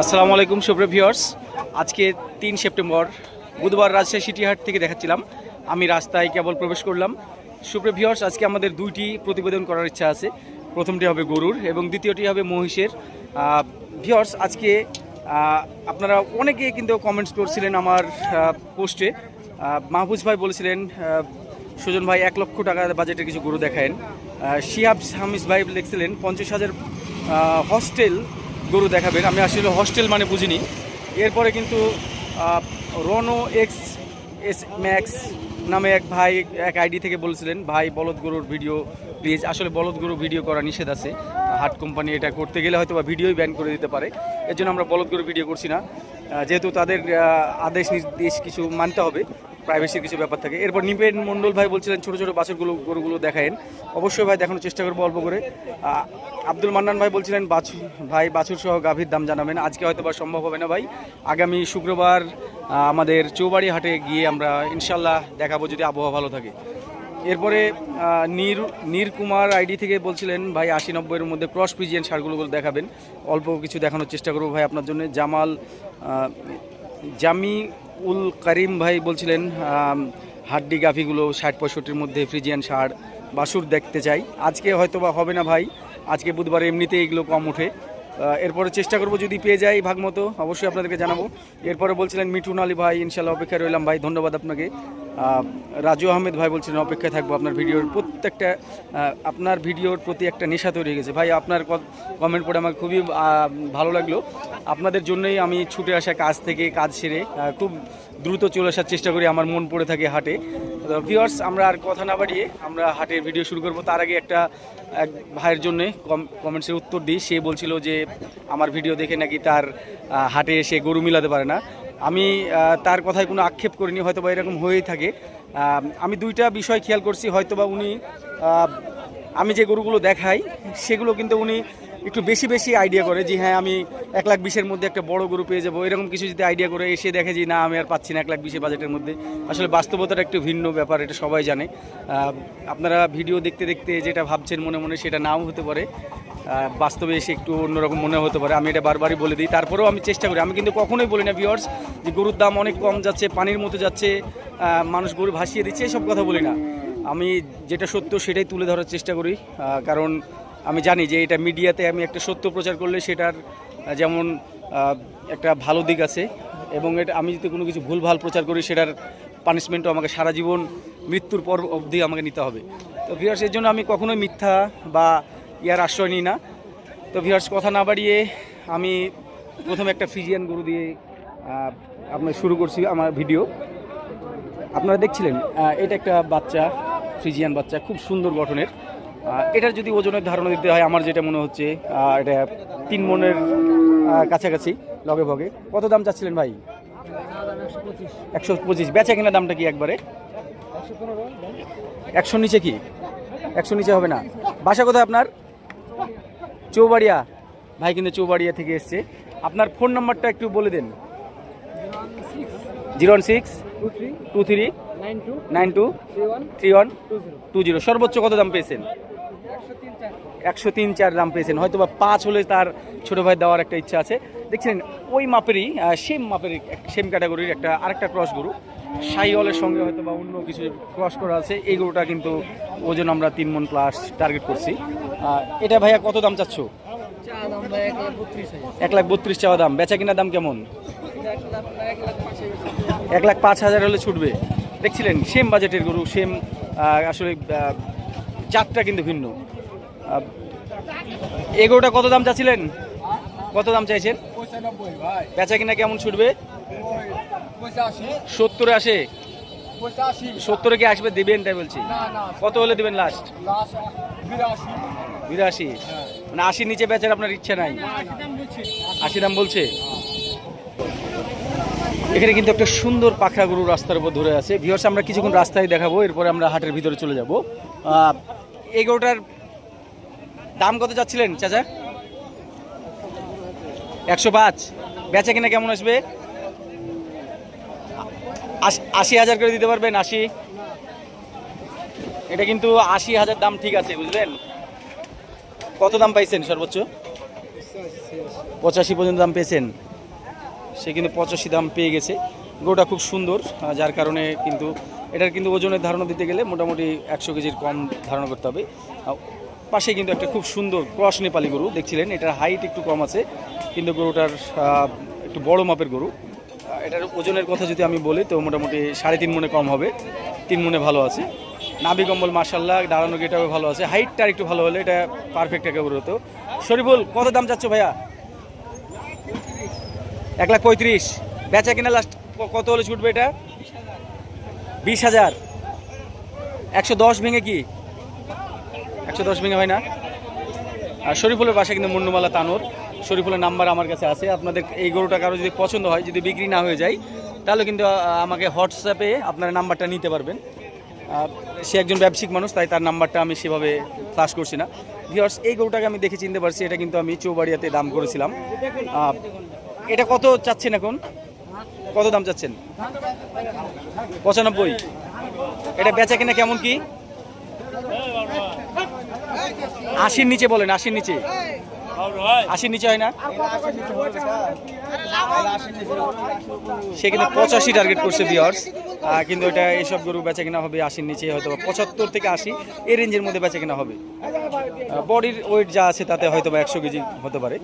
আসসালামু আলাইকুম সুপ্রিয় ভিউয়ার্স। আজকে তিন সেপ্টেম্বর বুধবার রাজশাহী সিটিহাট থেকে দেখাচ্ছিলাম। আমি রাস্তায় কেবল প্রবেশ করলাম। সুপ্রিয় ভিউয়ার্স আজকে আমাদের দুইটি প্রতিবেদন করার ইচ্ছা আছে। প্রথমটি হবে গরুর এবং দ্বিতীয়টি হবে মহিষের। ভিউয়ার্স আজকে আপনারা অনেকে কিন্তু কমেন্টস করছিলেন আমার পোস্টে মাহফুজ ভাই বলেছিলেন সুজন ভাই এক লক্ষ টাকা বাজেটের কিছু গরু দেখায়েন। আহ, শিহাব হামিস ভাই লিখছিলেন পঞ্চাশ হাজার হস্টেল গরু দেখাবেন। আমি আসলে হস্টেল মানে বুঝিনি। এরপরে কিন্তু রনো এক্স এস ম্যাক্স নামে এক ভাই, এক আইডি থেকে বলছিলেন, ভাই, বলদ গরুর ভিডিও প্লিজ আসলে বলদ গরু ভিডিও করা নিষেধ আছে। হাট কোম্পানি এটা করতে গেলে হয়তো বা ভিডিওই ব্যান করে দিতে পারে। এর জন্য আমরা বলদ গরু ভিডিও করছি না। যেহেতু তাদের আদেশ নির্দেশ কিছু মানতে হবে প্রাইভেসির কিছু ব্যাপার থাকে। এরপর নিপেন মণ্ডল ভাই বলছিলেন, ছোটো ছোটো বাছুরগুলো গরুগুলো দেখায়েন। অবশ্যই ভাই, দেখানোর চেষ্টা করব অল্প করে। আব্দুল মান্নান ভাই বলছিলেন, বাছু ভাই, বাছুর সহ গাভীর দাম জানাবেন। আজকে হয়তো বা সম্ভব হবে না ভাই। আগামী শুক্রবার আমাদের চৌবাড়ি হাটে গিয়ে আমরা ইনশাল্লাহ দেখাবো যদি আবহাওয়া ভালো থাকে। এরপরে নীর নীর কুমার আইডি থেকে বলছিলেন, ভাই, আশি নব্বইয়ের মধ্যে ক্রস পিজিয়ান সারগুলো দেখাবেন। অল্প কিছু দেখানোর চেষ্টা করব ভাই আপনার জন্য। জামাল জামি উল করিম ভাই বলছিলেন হাড্ডি গাভিগুলো ষাট পঁয়ষট্টির মধ্যে ফ্রিজিয়ান সার, বাসুর দেখতে চাই। আজকে হয়তো বা হবে না ভাই, আজকে বুধবার এমনিতে এগুলো কম ওঠে। এরপরে চেষ্টা করব যদি পেয়ে যাই ভাগ মতো, অবশ্যই আপনাদেরকে জানাব। এরপরে বলছিলেন, মিঠুন আলী ভাই, ইনশাল্লাহ অপেক্ষায় রইলাম। ভাই, ধন্যবাদ আপনাকে। রাজু আহমেদ ভাই বলছিলেন, অপেক্ষায় থাকব আপনার ভিডিওর প্রত্যেকটা আপনার ভিডিওর প্রতি একটা নেশা তৈরি হয়ে গেছে। ভাই, আপনার কমেন্ট পড়ে আমার খুবই ভালো লাগল। আপনাদের জন্যই আমি ছুটে আসা কাজ থেকে কাজ সেরে খুব দ্রুত চলে আসার চেষ্টা করি, আমার মন পড়ে থাকে হাটে। ভিউয়ার্স আমরা আর কথা না বাড়িয়ে আমরা হাটের ভিডিও শুরু করব। তার আগে একটা, এক ভাইয়ের জন্য কমেন্টসের উত্তর দিই। সে বলছিল যে, আমার ভিডিও দেখে নাকি তার হাটে এসে গরু মিলাতে পারে না। আমি তার কথায় কোনো আক্ষেপ করিনি, হয়তো বা এরকম হয়েই থাকে। আমি দুইটা বিষয় খেয়াল করছি হয়তো বা উনি আমি যে গরুগুলো দেখাই, সেগুলো কিন্তু উনি একটু বেশি বেশি আইডিয়া করে যে হ্যাঁ আমি এক লাখ বিশের মধ্যে একটা বড় গরু পেয়ে যাব। এরকম কিছু যদি আইডিয়া করে এসে দেখে যে, না, আমি আর পাচ্ছি না এক লাখ বিশের বাজেটের মধ্যে। আসলে বাস্তবতার একটু ভিন্ন ব্যাপার, এটা সবাই জানে। আপনারা ভিডিও দেখতে দেখতে যেটা ভাবছেন মনে মনে সেটা নাও হতে পারে। বাস্তবে এসে একটু অন্যরকম মনে হতে পারে। আমি এটা বারবারই বলে দিই। তারপরেও আমি চেষ্টা করি। আমি কিন্তু কখনোই বলি না ভিওর্স যে গরুর দাম অনেক কম যাচ্ছে, পানির মতো যাচ্ছে মানুষ গরু ভাসিয়ে দিচ্ছে, এসব কথা বলি না। আমি যেটা সত্য সেটাই তুলে ধরার চেষ্টা করি। কারণ আমি জানি যে এটা মিডিয়াতে আমি একটা সত্য প্রচার করলে সেটার যেমন একটা ভালো দিক আছে। এবং এটা, আমি যদি কোনো কিছু ভুলভাল প্রচার করি, সেটার পানিশমেন্টও আমাকে সারা জীবন মৃত্যুর পর অবধি আমাকে নিতে হবে। তো ভিউয়ার্স এর জন্য আমি কখনোই মিথ্যা বা ইয়ার আশ্রয় নিই না। তো ভিউয়ার্স কথা না বাড়িয়ে আমি প্রথমে একটা ফিজিয়ান গরু দিয়ে আপনার শুরু করছি আমার ভিডিও। আপনারা দেখছিলেন এটা একটা বাচ্চা ফ্রিজিয়ান বাচ্চা, খুব সুন্দর গঠনের। এটার যদি ওজনের ধারণা দিতে হয়, আমার যেটা মনে হচ্ছে এটা তিন মনের কাছাকাছি, লগে ভগে। কত দাম চাচ্ছিলেন ভাই? একশো পঁচিশ। বেচা কিনা দামটা কি একবারে? একশো নিচে কি? একশো নিচে হবে না। বাসা কোথায় আপনার? চৌবাড়িয়া। ভাই কিন্তু চৌবাড়িয়া থেকে এসছে। আপনার ফোন নাম্বারটা একটু বলে দেন। Zero one six, two three nine two, three one, two zero. সর্বোচ্চ কত দাম পেয়েছেন? একশো তিন চার দাম পেয়েছেন। হয়তো বা পাঁচ হলে তার ছোটো ভাই দেওয়ার একটা ইচ্ছা আছে। দেখছেন ওই মাপেরই সেম মাপেরই সেম ক্যাটাগরির একটা আরেকটা ক্রস গরু। সাইওয়ালের সঙ্গে হয়তো বা অন্য কিছু ক্রস করা আছে। এই গরুটা কিন্তু ওজন আমরা তিন মন প্লাস টার্গেট করছি। এটা ভাইয়া কত দাম চাচ্ছ? এক লাখ বত্রিশ চাওয়া দাম। বেচা কিনা দাম কেমন? এক লাখ পাঁচ হাজার। হলে ছুটবে। দেখছিলেন সেম বাজেটের গরু সেম আসলে জাতটা কিন্তু ভিন্ন। গরুটা কত দাম চাচ্ছিলেন? কত দাম চাইছেন? বেচা কিনা কেমন ছুটবে? সত্তরে আসে। সত্তরে কি আসবে দেবেন তাই বলছি? কত হলে দেবেন লাস্ট বিরাশি। মানে আশির নিচে বেচার আপনার ইচ্ছা নাই? আশি দাম বলছে। এখানে কিন্তু একটা সুন্দর পাখরা গরু রাস্তার উপর ধরে আছে। ভিওর্স আমরা কিছুক্ষণ রাস্তায় দেখাবো এরপরে আমরা হাটের ভিতরে চলে যাব। গরুটার দাম কত যাচ্ছিলেন, চাচা? একশো পাঁচ। বেচা কিনা কেমন আসবে? আশ- হাজার করে দিতে পারবেন, আশি। এটা কিন্তু আশি হাজার দাম ঠিক আছে, বুঝলেন? কত দাম পাইছেন সর্বোচ্চ? পঁচাশি পর্যন্ত দাম পেয়েছেন। সে কিন্তু পঁচাশি দাম পেয়ে গেছে। গরুটা খুব সুন্দর যার কারণে কিন্তু এটার কিন্তু ওজনের ধারণা দিতে গেলে মোটামুটি একশো কেজির কম ধারণা করতে হবে। পাশে কিন্তু একটা খুব সুন্দর ক্রস নেপালি গরু, দেখছিলেন? এটার হাইট একটু কম আছে, কিন্তু গরুটার একটু বড় মাপের গরু। এটার ওজনের কথা যদি আমি বলি, তো মোটামুটি সাড়ে তিন মনে কম হবে, তিন মনে ভালো আছে। নাভি কম্বল মার্শাল্লাহ দাঁড়ানো গেটাও ভালো আছে। হাইটটা একটু ভালো হলে এটা পারফেক্ট একটা গরু হতো। শরীফুল, কত দাম চাচ্ছ ভাইয়া? এক লাখ পঁয়ত্রিশ। বেচা কিনা লাস্ট কত হলে ছুটবে এটা? বিশ হাজার। একশো দশ ভেঙে কি? একশো দশ ভেঙে হয় না। আর শরীফুলের বাসা কিন্তু মুন্নুমালা তানোর। শরীফুলের নাম্বার আমার কাছে আছে। আপনাদের এই গরুটা কারও যদি পছন্দ হয়, যদি বিক্রি না হয়ে যায়, তাহলে কিন্তু আমাকে হোয়াটসঅ্যাপে আপনার নাম্বারটা নিতে পারবেন। সে একজন ব্যবসায়িক মানুষ, তাই তার নাম্বারটা আমি সেভাবে ফ্লাশ করছি না। ভিওর্স এই গরুটাকে আমি দেখে চিনতে পারছি, এটা কিন্তু আমি চৌবাড়িয়াতে দাম করেছিলাম। এটা কত চাচ্ছেন এখন? কত দাম চাচ্ছেন? পঁচানব্বই। এটা বেচা কিনা কেমন কি? আশির নিচে বলেন আশির নিচে। আশির নিচে হয় না? সে কিন্তু পঁচাশি টার্গেট করছে বিয়ার্স কিন্তু এটা এইসব গরু বেচা কিনা হবে আশির নিচে হয়তো পঁচাত্তর থেকে আশি। এই রেঞ্জের মধ্যে বেচা কিনা হবে। বডির ওয়েট যা আছে তাতে হয়তো বা একশো কেজি হতে পারে।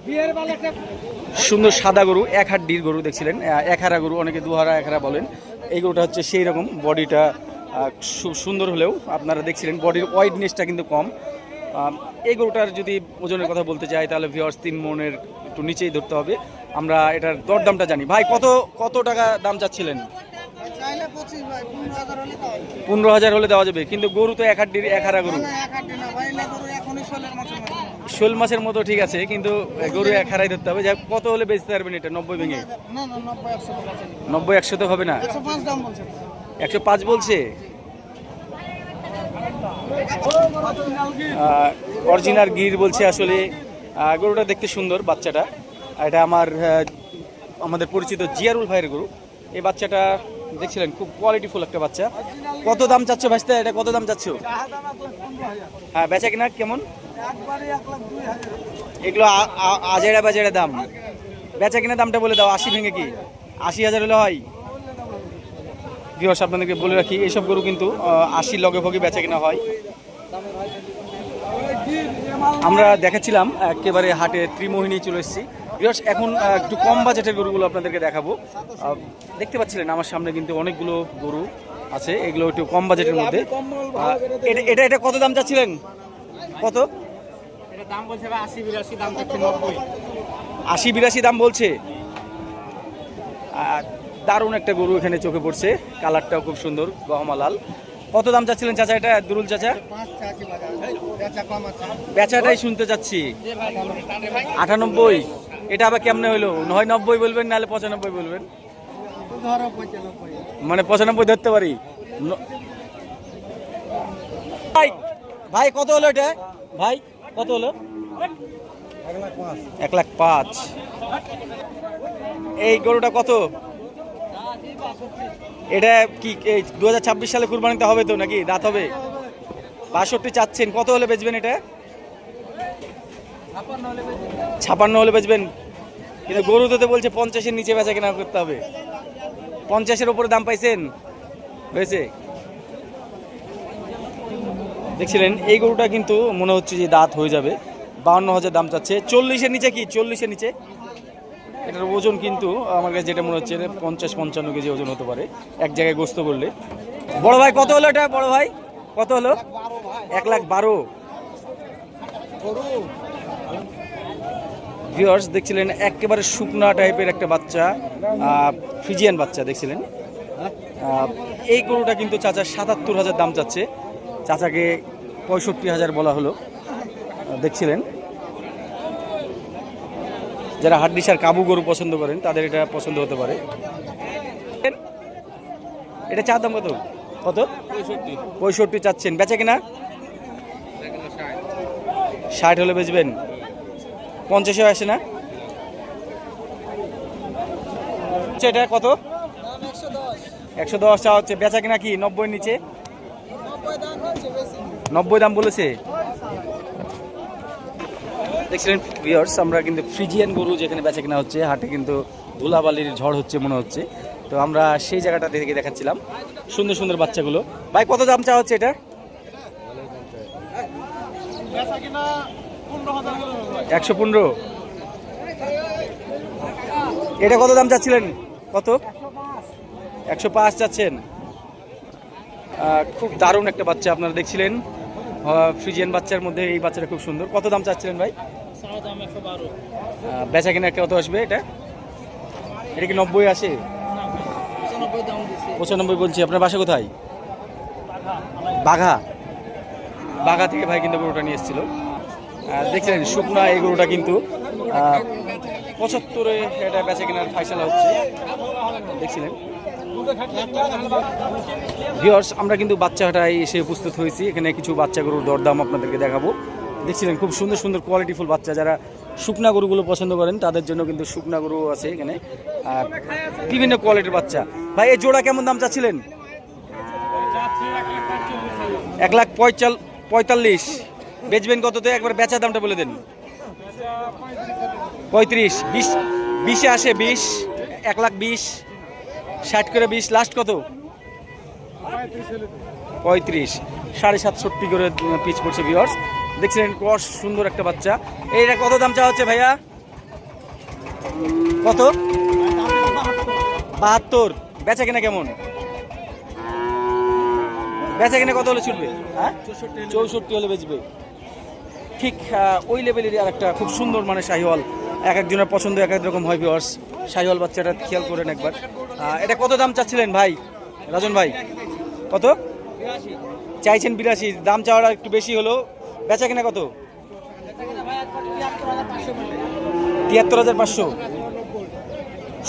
সুন্দর সাদা গরু এক হাড্ডির গরু দেখছিলেন। আহ, এক হারা গরু অনেকে দুহারা এক হারা বলেন। এই গরুটা হচ্ছে সেই রকম বডিটা সুন্দর হলেও আপনারা দেখছিলেন বডির ওয়াইডনেসটা কিন্তু কম। এই গরুটার যদি ওজনের কথা বলতে চাই তাহলে ভিওয়ার্স তিন মনের একটু নিচেই ধরতে হবে। আমরা এটার দরদামটা জানি। ভাই কত কত টাকা দাম চাচ্ছিলেন? পনেরো হাজার হলে দেওয়া যাবে। কিন্তু গরু তো এক হাড্ডির এক হারা গরু। শোল মাছের মতো ঠিক আছে কিন্তু গরু এক হারাই ধরতে হবে। যাই কত হলে বেচতে পারবেন এটা? নব্বই ভেঙে? নব্বই একশো তো হবে না? একশো পাঁচ বলছে? অরিজিনাল গির বলছে আসলে গরুটা দেখতে সুন্দর বাচ্চাটা। এটা আমার আমাদের পরিচিত জিয়ারুল ভাইয়ের গরু। এই বাচ্চাটা দেখছিলেন, খুব কোয়ালিটিফুল একটা বাচ্চা। কত দাম চাচ্ছ ভাইস্তা, এটা কত দাম চাচ্ছ? হ্যাঁ বেচা কিনা কেমন? এগুলো আজেরা বাজেরা দাম। বেচা কিনা দামটা বলে দাও, আশি ভেঙে কি? আশি হাজার হলে হয়? ভিওস আপনাদেরকে বলে রাখি এইসব গরু কিন্তু আশির লগে ভগে বেচা কিনা হয়। আমরা দেখাচ্ছিলাম একেবারে হাটে ত্রিমোহিনী চলে এসেছি। ভিওস এখন একটু কম বাজেটের গরুগুলো আপনাদেরকে দেখাবো। দেখতে পাচ্ছিলেন আমার সামনে কিন্তু অনেকগুলো গরু আছে এগুলো একটু কম বাজেটের মধ্যে। এটা- এটা কত দাম চাচ্ছিলেন? কত? দাম বলছে আশি বিরাশি দাম আশি বিরাশি দাম বলছে। আর দারুণ একটা গরু এখানে চোখে পড়ছে। কালারটাও খুব সুন্দর গহমা লাল কত দাম চাচ্ছিলেন চাচা এটা, দুরুল চাচা? বেচাটাই শুনতে চাচ্ছি। আটানব্বই। এটা আবার কেমনে হইল? নয় নব্বই বলবেন নাহলে পঁচানব্বই বলবেন? মানে পঁচানব্বই ধরতে পারি। ভাই ভাই, কত হলো এটা? ভাই, কত হলো? এক লাখ পাঁচ। এই গরুটা কত? এটা কি দু হাজার ছাব্বিশ সালে কুরবানিতে হবে তো নাকি? দাঁত হবে? বাষট্টি চাচ্ছেন। কত হলে বেচবেন এটা? ছাপান্ন হলে বেচবেন। কিন্তু গরু তো বলছে পঞ্চাশের নিচে বেচা কেনা করতে হবে। পঞ্চাশের ওপরে দাম পাইছেন? হয়েছে? দেখছিলেন এই গরুটা কিন্তু মনে হচ্ছে যে দাঁত হয়ে যাবে। বাউন্ন হাজার দাম চাচ্ছে। চল্লিশের নিচে কি? চল্লিশের নিচে? এটার ওজন কিন্তু আমার কাছে যেটা মনে হচ্ছে পঞ্চাশ পঞ্চান্ন কেজি ওজন হতে পারে। এক জায়গায় গোস্ত করলে। বড় ভাই, কত হলো এটা? বড় ভাই, কত হলো? এক লাখ বারো। ভিউয়ার্স দেখছিলেন, একেবারে শুকনা টাইপের একটা বাচ্চা ফিজিয়ান বাচ্চা, দেখছিলেন? এই গরুটা কিন্তু চাচা সাতাত্তর হাজার দাম চাচ্ছে। চাচাকে পঁয়ষট্টি হাজার বলা হলো। দেখছিলেন? যারা হাড্ডিসার কাবু গরু পছন্দ করেন তাদের এটা পছন্দ হতে পারে। এটা চার দাম কত? কত? পঁয়ষট্টি চাচ্ছেন। বেচে কিনা? ষাট হলে বেচবেন। পঞ্চাশে আসে না? আচ্ছা, এটা কত? একশো দশ। চা হচ্ছে বেচা কিনা কি? নব্বই নিচে? নব্বই দাম বলেছে। দেখছিলেন ভিউয়ার্স আমরা কিন্তু ফ্রিজিয়ান গরু যেখানে বেচা কেনা হচ্ছে, হাটে কিন্তু ধুলাবালির ঝড় হচ্ছে মনে হচ্ছে। তো আমরা সেই জায়গাটা থেকে দেখাচ্ছিলাম, সুন্দর সুন্দর বাচ্চাগুলো। ভাই, কত দাম চা হচ্ছে এটা? একশো পনেরো। এটা কত দাম চাচ্ছিলেন? কত? একশো পাঁচ চাচ্ছেন। খুব দারুণ একটা বাচ্চা আপনারা দেখছিলেন। ফ্রিজিয়ান বাচ্চার মধ্যে এই বাচ্চাটা খুব সুন্দর। কত দাম চাচ্ছিলেন ভাই? বেচা কিনা কত আসবে এটা? এটা কি নব্বই আসে পঁচানব্বই বলছি আপনার বাসা কোথায়? বাঘা বাঘা? থেকে ভাই কিন্তু গরুটা নিয়ে এসেছিল। আহ, দেখছিলেন শুকনা এই গরুটা কিন্তু পঁচাত্তরে এটা বেচা কেনার ফাইসলা হচ্ছে। দেখছিলেন? ভিওর্স আমরা কিন্তু বাচ্চাটায় এসে উপস্থিত হয়েছি। এখানে কিছু বাচ্চা গরুর দরদাম আপনাদেরকে দেখাবো। দেখছিলেন, খুব সুন্দর সুন্দর কোয়ালিটিফুল বাচ্চা। যারা শুকনা গরুগুলো পছন্দ করেন, তাদের জন্য কিন্তু শুকনা গরু আছে এখানে। আর বিভিন্ন কোয়ালিটির বাচ্চা। ভাই, এই জোড়া কেমন দাম চাচ্ছিলেন? এক লাখ পঁয়চাল পঁয়তাল্লিশ। বেচবেন কততে? একবার বেচার দামটা বলে দেন। পঁয়ত্রিশ। বিশ বিশে আসে বিশ, এক লাখ বিশ, ষাট করে বিশ লাস্ট কত? পঁয়ত্রিশ। সাড়ে সাতষট্টি করে পিচ পড়ছে ভিওর্স দেখছিলেন ক্রস, সুন্দর একটা বাচ্চা। এইটা কত দাম চাওয়া হচ্ছে ভাইয়া? কত? বাহাত্তর। বেচা কিনা কেমন? বেচা কিনা কত হলে ছুটবে? হ্যাঁ? চৌষট্টি হলে বেচবে। ঠিক ওই লেভেলেরই আর একটা খুব সুন্দর মানে শাহিওয়াল। এক একজনের পছন্দ, এক এক রকম হয় ভিওর্স শাহিওয়াল বাচ্চাটা খেয়াল করেন একবার। এটা কত দাম চাচ্ছিলেন ভাই? রাজন ভাই, কত? চাইছেন বিরাশি। দাম চাওয়াটা একটু বেশি হলো বেচা কিনা কত তিয়াত্তর হাজার পাঁচশো।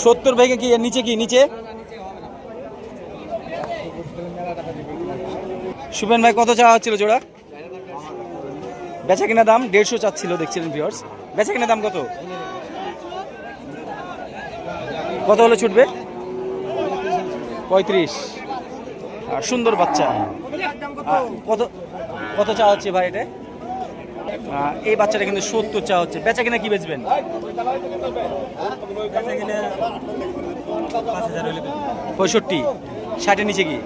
সত্তর ভেঙে কি নিচে কি? নিচে? সুবেন ভাই কত চাওয়া হচ্ছিল জোড়া? বেচা কিনা দাম দেড়শো চাচ্ছিল দেখছিলেন ভিওর্স বেচা কিনা দাম কত? কত হলে ছুটবে? পঁয়ত্রিশ। আর সুন্দর বাচ্চা। কত কত চা হচ্ছে ভাই এটা? এই বাচ্চাটা কিন্তু সত্তর চা হচ্ছে। বেচা কিনা কি বেচবেন? পঁয়ষট্টি। ষাটের নিচে কি?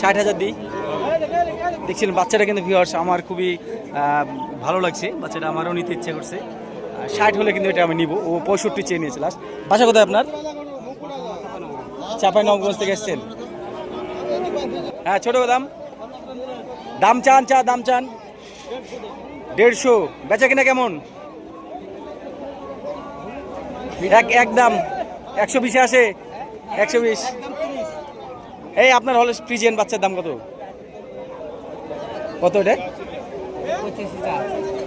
ষাট হাজার দিই। দেখছিলেন বাচ্চাটা কিন্তু ভিউয়ার্স আমার খুবই ভালো লাগছে। বাচ্চাটা আমারও নিতে ইচ্ছে করছে। ষাট হলে কিন্তু এটা আমি নিব। ও পঁয়ষট্টি চেয়ে নিয়েছে লাস্ট বাসা কোথায় আপনার? চাপাই নবগঞ্জ থেকে এসছেন। হ্যাঁ ছোটো দাম। দাম চান, চা দাম চান। দেড়শো। বেচা কিনা কেমন? এক এক দাম। একশো বিশে আসে। একশো বিশ। এই আপনার হলে ফ্রিজিয়ান বাচ্চার দাম কত? কত এটা?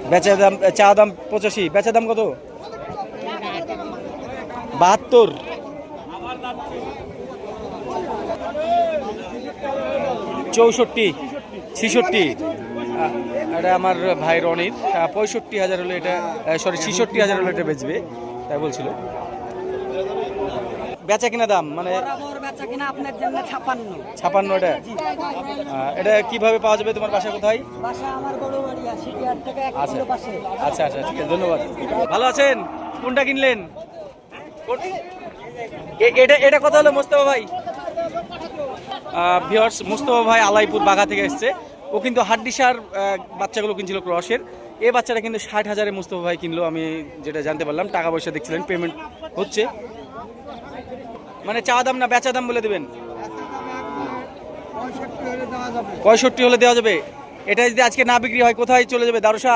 বেচার দাম, চা দাম পঁচাশি। বেচার দাম কত? বাহাত্তর। চৌষট্টি। ছিষট্টি। এটা আমার ভাই রনির। পঁয়ষট্টি হাজার হলে এটা সরি ছিষট্টি হাজার হলে এটা বেচবে তাই বলছিল। বেচা কিনা দাম? মানে ছাপান্ন। এটা? আহ, এটা কীভাবে পাওয়া যাবে তোমার বাসা কোথায়? এক আচ্ছা। আচ্ছা আচ্ছা ঠিক আছে ধন্যবাদ। ভালো আছেন? কোনটা কিনলেন? এটা এটা কত হলো মোস্তফা ভাই? ভিওর্স মোস্তফা ভাই আলাইপুর বাঘা থেকে এসছে। ও কিন্তু হাড্ডিসার বাচ্চাগুলো কিনছিল ক্রসের। এ বাচ্চাটা কিন্তু ষাট হাজারে মোস্তফা ভাই কিনলো আমি যেটা জানতে পারলাম। টাকা পয়সা দেখছিলেন পেমেন্ট হচ্ছে। মানে চা দাম না বেচা দাম বলে দেবেন? পঁয়ষট্টি হলে দেওয়া যাবে। এটা যদি আজকে না বিক্রি হয় কোথায় চলে যাবে? দারুসা?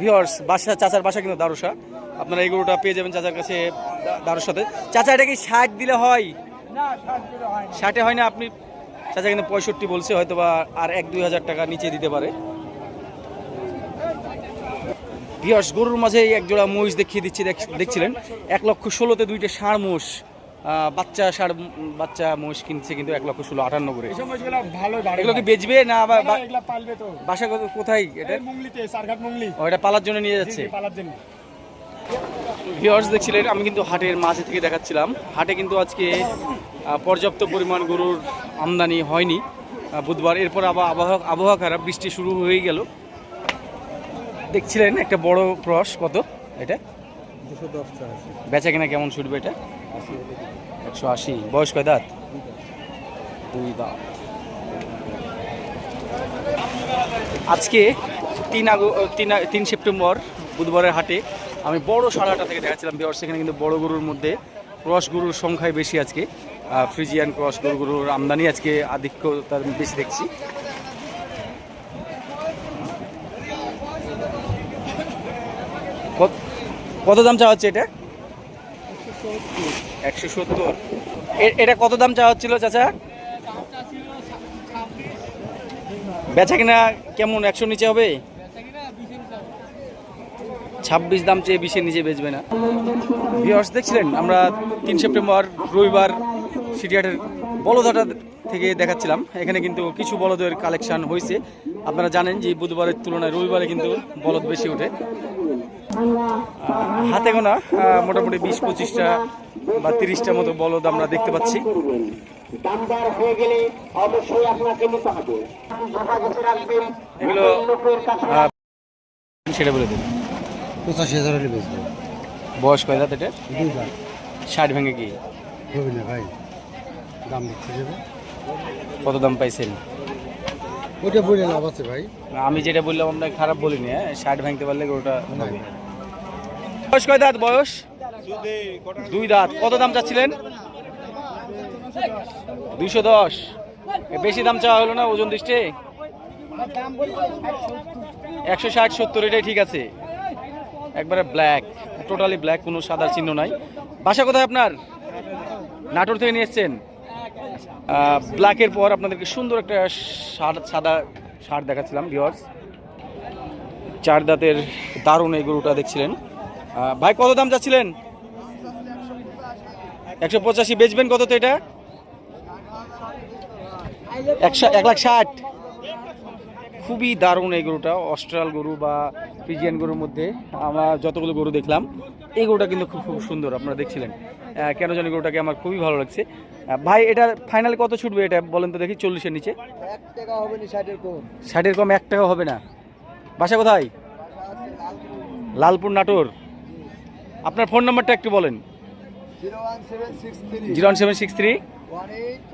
ভিওর্স বাসা চাচার বাসা কিন্তু দারুসা। আপনারা এই গরুটা পেয়ে যাবেন চাচার কাছে দারুসাতে। চাচা এটা কি ষাট দিলে হয়? ষাটে হয় না আপনি চাচা কিন্তু পঁয়ষট্টি বলছে হয়তো বা আর এক দুই হাজার টাকা নিচে দিতে পারে। ভিওর্স গরুর মাঝে এই এক জোড়া মহিষ দেখিয়ে দিচ্ছি দেখ- দেখছিলেন? এক লক্ষ ষোলোতে দুইটা ষাঁড় মোষ বাচ্চা ষাঁড় বাচ্চা মোষ কিনছে কিন্তু এক লক্ষ ষোলো আটান্ন করে। এগুলো কি বেচবে না আবার বাসা কোথায় এটা? ও এটা পালার জন্য নিয়ে যাচ্ছে। পালার দেখছিলেন আমি কিন্তু হাটের মাঝে থেকে দেখাচ্ছিলাম। হাটে কিন্তু আজকে পর্যাপ্ত পরিমাণ গরুর আমদানি হয়নি। বুধবার এরপর আবার আবহাওয়া আবহাওয়া খারাপ, বৃষ্টি শুরু হয়ে গেল। দেখছিলেন একটা বড় ক্রস কত এটা? বেচা কিনা কেমন ছুটবে এটা? একশো আশি। বয়স কয় দাঁত? দুই দাঁত। আজকে তিন আগো তিন তিন সেপ্টেম্বর, বুধবারের হাটে আমি বড় সাড়ে থেকে দেখাচ্ছিলাম। বিহার, সেখানে কিন্তু বড় গরুর মধ্যে ক্রস গরুর সংখ্যায় বেশি আজকে। ফ্রিজিয়ান ক্রস গরু গরুর আমদানি আজকে আধিক্য তার বেশি দেখছি। কত- কত দাম চাওয়া হচ্ছে এটা? একশো সত্তর। এটা কত দাম চাওয়া হচ্ছিল চাচা? বেচা কিনা কেমন? একশো নিচে হবে? ছাব্বিশ দাম চেয়ে বিশের নিচে বেচবে না। ভিওর্স দেখছিলেন? আমরা তিন সেপ্টেম্বর রবিবার সিটিহাটের বলদহাটা থেকে দেখাচ্ছিলাম। এখানে কিন্তু কিছু বলদের কালেকশন হয়েছে আপনারা জানেন যে বুধবারের তুলনায় রবিবারে কিন্তু বলদ বেশি ওঠে। হাতে গোনা মোটামুটি বিশ পঁচিশটা বা তিরিশটা মতো বলদ আমরা দেখতে পাচ্ছি। এগুলো সেটা বলে দিন। পঁচাশি হাজার হলে বেচবো। বয়স কয় দাঁত এটা? ষাট ভেঙে গিয়ে ভাই। দাম দিচ্ছে কত দাম পাইছেন? ওইটা বলে লাভ আছে ভাই। আমি যেটা বললাম আপনাকে খারাপ বলিনি হ্যাঁ? ষাট ভাঙতে পারলে ওটা হবে। বয়স কয় দাঁত বয়স? দুই দাঁত। কত দাম চাচ্ছিলেন? দুইশো দশ। বেশি দাম চাওয়া হলো না ওজন দৃষ্টে? একশো ষাট সত্তর এটাই ঠিক আছে। একবারে ব্ল্যাক টোটালি ব্ল্যাক কোনো সাদা চিহ্ন নাই। বাসা কোথায় আপনার? নাটোর থেকে নিয়ে এসছেন? ব্ল্যাকের পর আপনাদেরকে সুন্দর একটা সাদা সাদা শার্ট দেখাচ্ছিলাম ভিওয়ার্স চার দাঁতের দারুণ এই গরুটা দেখছিলেন। ভাই, কত দাম চাচ্ছিলেন? একশো পঁচাশি, বেচবেন কত তো এটা? একশো, এক লাখ ষাট। খুবই দারুণ এই গরুটা, অস্ট্রাল গরু বা ফ্রিজিয়ান গরুর মধ্যে। আমার যতগুলো গরু দেখলাম, এই গরুটা কিন্তু খুব খুব সুন্দর আপনারা দেখছিলেন। কেন জানি গরুটাকে আমার খুবই ভালো লাগছে। ভাই এটা ফাইনাল কত ছুটবে এটা বলেন তো দেখি চল্লিশের নিচে। ষাটের কম। এক টাকা হবে না। বাসা কোথায়? লালপুর নাটোর। আপনার ফোন নাম্বারটা একটু বলেন। Zero one seven six three.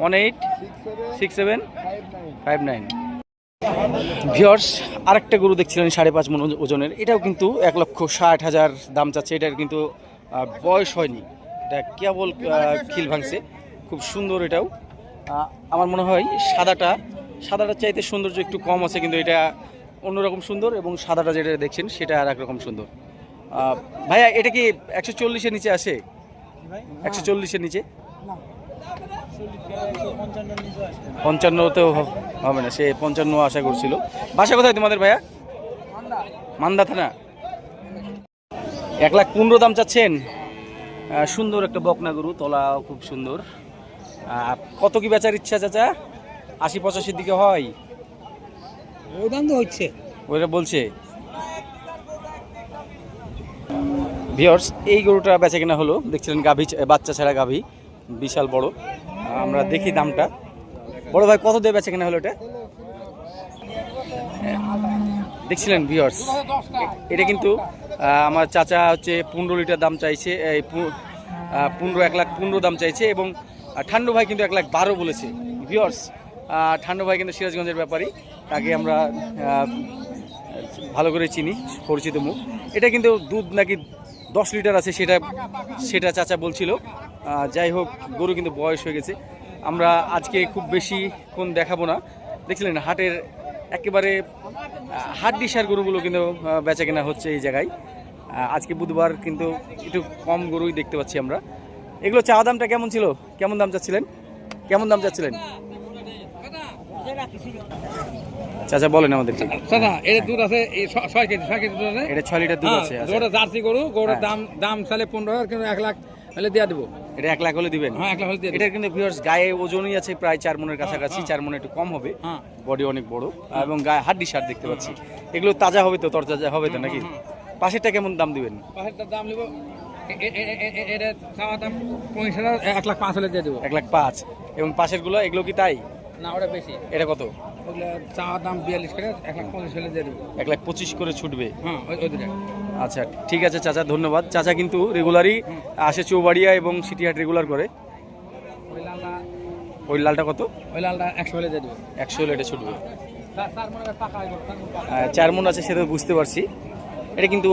One eight six seven five nine. Viewers আরেকটা গরু দেখছিলেন সাড়ে পাঁচ মন ওজনের। এটাও কিন্তু এক লক্ষ ষাট হাজার দাম চাচ্ছে। এটার কিন্তু বয়স হয়নি। এটা কেবল খিল ভাঙছে। খুব সুন্দর এটাও। আমার মনে হয় সাদাটা সাদাটার চাইতে সৌন্দর্য একটু কম আছে কিন্তু এটা অন্যরকম সুন্দর এবং সাদাটা যেটা দেখছেন সেটা আর একরকম সুন্দর। ভাইয়া এটা কি একশো চল্লিশের নিচে আসে একশো চল্লিশের নিচে? পঞ্চান্নতেও হবে না সে পঞ্চান্ন আশা করছিল। বাসা কোথায় তোমাদের ভাইয়া? মান্দা। থানা। এক লাখ পনেরো দাম চাচ্ছেন। সুন্দর একটা বকনা গরু তলা খুব সুন্দর। কত কি বেচার ইচ্ছা চাচা? আশি পঁচাশির দিকে হয়? দাম তো হচ্ছে। ওইটা বলছে। ভিওর্স এই গরুটা বেচা কেনা হলো। দেখছিলেন গাভী বাচ্চা ছাড়া গাভী বিশাল বড়। আমরা দেখি দামটা। বড় ভাই কত দিয়ে বেচা কেনা হলো এটা? দেখছিলেন ভিওর্স এটা কিন্তু আমার চাচা হচ্ছে পনেরো লিটার দাম চাইছে এই পনেরো এক লাখ পনেরো দাম চাইছে এবং ঠান্ডু ভাই কিন্তু এক লাখ বারো বলেছে। ভিওর্স ঠান্ডু ভাই কিন্তু সিরাজগঞ্জের ব্যাপারই তাকে আমরা ভালো করে চিনি, পরিচিত মুখ। এটা কিন্তু দুধ নাকি দশ লিটার আছে সেটা সেটা চাচা বলছিল। যাই হোক, গরু কিন্তু বয়স হয়ে গেছে। আমরা আজকে খুব বেশি কোন দেখাবো না। দেখছিলেন হাটের একেবারে হাট ডিসার গরুগুলো কিন্তু বেচা কেনা হচ্ছে এই জায়গায়। আজকে বুধবার কিন্তু একটু কম গরুই দেখতে পাচ্ছি আমরা। এগুলো চা দামটা কেমন ছিল? কেমন দাম চাচ্ছিলেন? কেমন দাম চাচ্ছিলেন? চাচা বলেন দুধ আছে ছয় কেজি ছয় কেজি দুধ আছে? এটা ছয় লিটার দুধ হ্যাঁ, আছে আচ্ছা। গরুটা জার্সি গরু গরুর হ্যাঁ। দাম পনেরো হাজার কিন্তু এক লাখ হলে দিয়ে দেবো। এটা এক লাখ হলে দিবেন? হ্যাঁ এক লাখ হলে দিয়ে এটার কিন্তু ভিউয়ার্স গায়ে ওজনই আছে প্রায় চার মনের কাছাকাছি চার মনে একটু কম হবে। বডি অনেক বড় এবং গায়ে হাড্ডি সার দেখতে পাচ্ছি। এগুলো তাজা হবে তো তরতাজা হবে তো নাকি? পাশেরটা কেমন দাম দিবেন? পাশেরটার দাম নেব এটা চাওয়া দাম পঁয়ত্রিশ হাজার এক লাখ পাঁচ হলে দিয়ে দেবো। এক লাখ পাঁচ। এবং পাশেরগুলো এগুলো কি তাই? না ওটা বেশি। এটা কত? ওগুলো চাওয়া দাম বিয়াল্লিশ করে এক লাখ পঞ্চাশ হলে দিয়ে দেবো। এক লাখ পঁচিশ করে ছুটবে। হ্যাঁ ওই ওই দুটা আচ্ছা ঠিক আছে চাচা ধন্যবাদ। চাচা কিন্তু রেগুলারই আসে চৌবাড়িয়া এবং সিটিহাট রেগুলার করে। ওই লালটা কত? ওই লালটা একশো হলে দিয়ে দেবো। একশো হলে এটা ছুটবে। চার মন আছে সেটা বুঝতে পারছি। এটা কিন্তু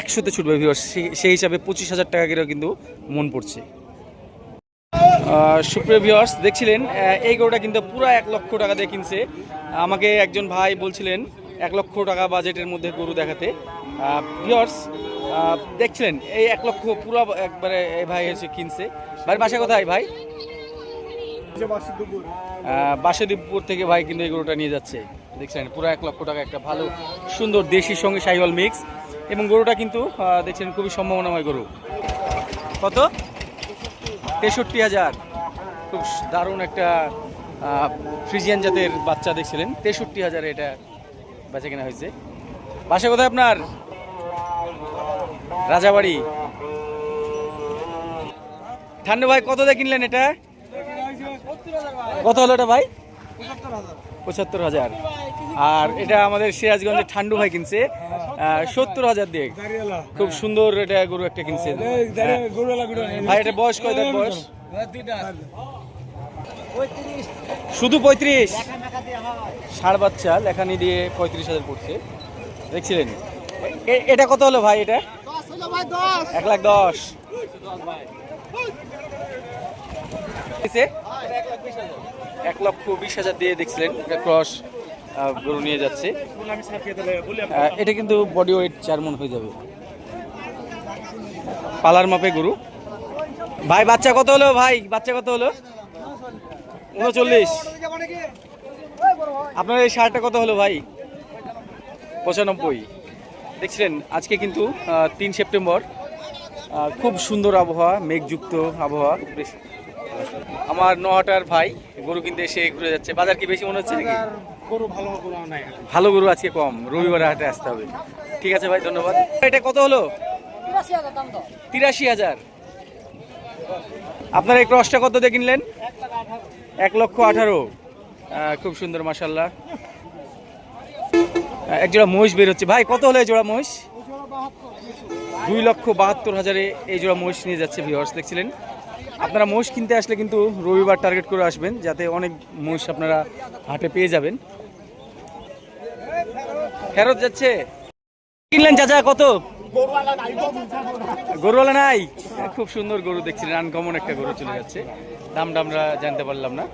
একশোতে ছুটবে ভিউয়ার্স সেই হিসাবে পঁচিশ হাজার টাকা করেও কিন্তু মন পড়ছে। সুপ্রিয় ভিউয়ার্স দেখছিলেন এই গরুটা কিন্তু পুরো এক লক্ষ টাকা দিয়ে কিনছে। আমাকে একজন ভাই বলছিলেন, এক লক্ষ টাকা বাজেটের মধ্যে গরু দেখাতে। ভিউয়ার্স দেখছিলেন, এই এক লক্ষ পুরো একবারে ভাই এসে কিনছে। ভাই, বাসা কোথায় ভাই? বাসুদেবপুর থেকে ভাই কিন্তু এই গরুটা নিয়ে যাচ্ছে। দেখছেন, পুরো এক লক্ষ টাকা একটা ভালো, সুন্দর দেশির সঙ্গে সাইওয়াল মিক্স এবং গরুটা কিন্তু দেখছেন খুবই সম্ভাবনাময় গরু। কত? তেষট্টি হাজার। খুব দারুণ একটা ফ্রিজিয়ান জাতের বাচ্চা দেখছিলেন। তেষট্টি হাজারে এটা বেচা কেনা হয়েছে। বাসা কোথায় আপনার? রাজাবাড়ি। ঠান্ডু ভাই, কত দিয়ে কিনলেন এটা? কত হলো এটা ভাই? পঁচাত্তর হাজার। আর এটা আমাদের সিরাজগঞ্জের ঠান্ডু ভাই কিনছে। সত্তর হাজার দিয়ে। খুব সুন্দর এটা গরু একটা কিনছে। হ্যাঁ। ভাই এটা বয়স কয় বয়স? শুধু পঁয়ত্রিশ? ষাড় বাচ্চা লেখানি দিয়ে পঁয়ত্রিশ হাজার পড়ছে। দেখছিলেন? এটা কত হলো ভাই এটা? এক লাখ দশ? এক লক্ষ বিশ হাজার দিয়ে দেখছিলেন একটা ক্রস। গরু নিয়ে যাচ্ছে। এটা কিন্তু বডি ওয়েট চার মন হয়ে যাবে। পালার মাপে গরু। ভাই, বাচ্চা কত হলো? ভাই, বাচ্চা কত হলো? উনচল্লিশ। আপনার এই শার্টটা কত হলো ভাই? পঁচানব্বই। দেখছিলেন আজকে কিন্তু তিন সেপ্টেম্বর। খুব সুন্দর আবহাওয়া, মেঘযুক্ত আবহাওয়া। আমার নহাটার ভাই গরু কিনতে এসে ঘুরে যাচ্ছে। বাজার কি বেশি মনে হচ্ছে নাকি? ভালো গরু আজকে কম, রবিবারে হাটে আসতে হবে। ঠিক আছে ভাই, ধন্যবাদ। এটা কত হলো? তিরাশি হাজার। আপনার এই ক্রসটা কত দিয়ে কিনলেন? এক লক্ষ আঠারো। খুব সুন্দর মাসাল্লাহ এক জোড়া মহিষ বের হচ্ছে। ভাই, কত হলো এই জোড়া মহিষ? দুই লক্ষ বাহাত্তর হাজারে এই জোড়া মহিষ নিয়ে যাচ্ছে ভিওয়ার্স দেখছিলেন? আপনারা মহিষ কিনতে আসলে কিন্তু রবিবার টার্গেট করে আসবেন, যাতে অনেক মহিষ আপনারা হাটে পেয়ে যাবেন। ফেরত যাচ্ছে। কিনলেন চাচা কত? গরুওয়ালা নাই? খুব সুন্দর গরু দেখছিলেন আনকমন একটা গরু চলে যাচ্ছে। দামটা আমরা জানতে পারলাম না।